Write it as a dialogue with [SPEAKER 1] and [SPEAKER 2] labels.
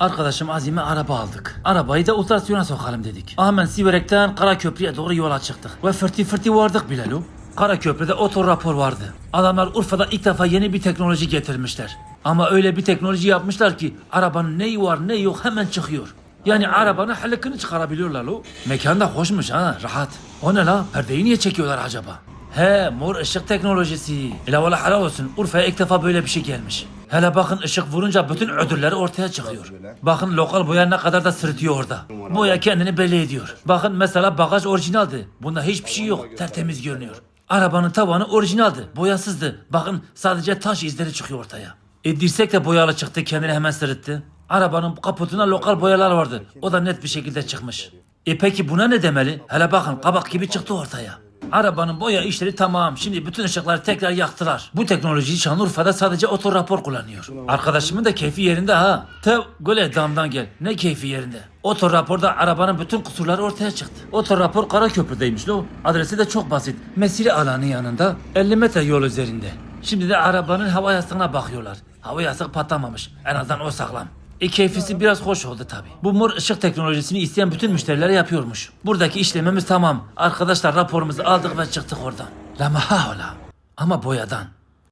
[SPEAKER 1] Arkadaşım Azim'e araba aldık. Arabayı da ultrasyona sokalım dedik. Hemen Siverek'ten Karaköprü'ye doğru yola çıktık. Ve fırtı fırtı vardık bile lo. Karaköprü'de oto rapor vardı. Adamlar Urfa'da ilk defa yeni bir teknoloji getirmişler. Ama öyle bir teknoloji yapmışlar ki arabanın neyi var ne yok hemen çıkıyor. Yani arabanın halıkını çıkarabiliyorlar lo. Mekan da hoşmuş ha rahat. O ne la perdeyi niye çekiyorlar acaba? He mor ışık teknolojisi. İla valla helal olsun Urfa'ya ilk defa böyle bir şey gelmiş. Hele bakın ışık vurunca bütün ödülleri ortaya çıkıyor. Bakın lokal boya ne kadar da sırıtıyor orada. Boya kendini belli ediyor. Bakın mesela bagaj orijinaldi. Bunda hiçbir şey yok. Tertemiz görünüyor. Arabanın tavanı orijinaldi. Boyasızdı. Bakın sadece taş izleri çıkıyor ortaya. E dirsek de boyalı çıktı kendini hemen sırıttı. Arabanın kaputuna lokal boyalar vardı. O da net bir şekilde çıkmış. E peki buna ne demeli? Hele bakın kabak gibi çıktı ortaya. Arabanın boya işleri tamam. Şimdi bütün ışıkları tekrar yaktılar. Bu teknolojiyi Şanlıurfa'da sadece otorapor kullanıyor. Arkadaşımın da keyfi yerinde ha. Tev gole damdan gel. Ne keyfi yerinde. Otoraporda arabanın bütün kusurları ortaya çıktı. Otorapor Karaköprü'deymiş lo. Adresi de çok basit. Mesire alanı yanında 50 metre yol üzerinde. Şimdi de arabanın hava yastığına bakıyorlar. Hava yastığı patlamamış. En azından o sağlam. E keyfisi biraz hoş oldu tabi. Bu mor ışık teknolojisini isteyen bütün müşterilere yapıyormuş. Buradaki işlemimiz tamam. Arkadaşlar raporumuzu aldık ve çıktık oradan. La mahaola. Ama boyadan.